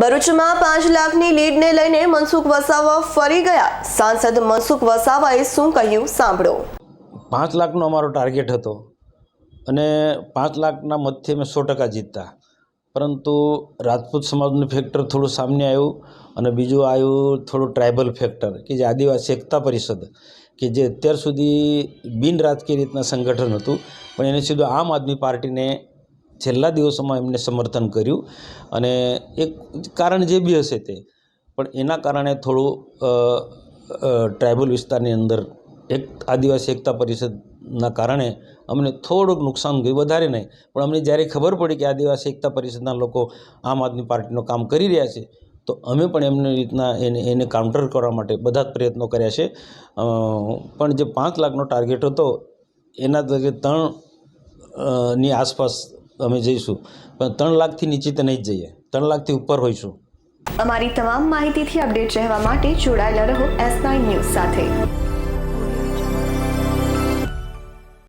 ભરૂચમાં પાંચ લાખની લીડને લઈને મનસુખ વસાવા ફરી ગયા. સાંસદ મનસુખ વસાવાએ શું કહ્યું સાંભળો. પાંચ લાખનો અમારો ટાર્ગેટ હતો અને પાંચ લાખના મતથી અમે સો ટકા જીતતા. પરંતુ રાજપૂત સમાજનું ફેક્ટર થોડું સામને આવ્યું અને બીજું આવ્યું થોડું ટ્રાઇબલ ફેક્ટર કે જે આદિવાસી એકતા પરિષદ કે જે અત્યાર સુધી બિન રાજકીય રીતના સંગઠન હતું. પણ એને સીધું આમ આદમી પાર્ટીને છેલ્લા દિવસોમાં એમને સમર્થન કર્યું અને એક કારણ જે બી હશે તે. પણ એના કારણે થોડું ટ્રાઇબલ વિસ્તારની અંદર એક આદિવાસી એકતા પરિષદના કારણે અમને થોડુંક નુકસાન ગયું, વધારે નહીં. પણ અમને જ્યારે ખબર પડી કે આદિવાસી એકતા પરિષદના લોકો આમ આદમી પાર્ટીનું કામ કરી રહ્યા છે, તો અમે પણ એમની રીતના એને એને કાઉન્ટર કરવા માટે બધા જ પ્રયત્નો કર્યા છે. પણ જે પાંચ લાખનો ટાર્ગેટ હતો, એના તરીકે ત્રણની આસપાસ અમે જઈશું. પણ ત્રણ લાખથી નીચે તો નહીં જઈએ. ત્રણ લાખથી ઉપર હોઈશું. અમારી તમામ માહિતીથી અપડેટ રહેવા માટે જોડાયેલા રહો એસ નાઇન ન્યૂઝ સાથે.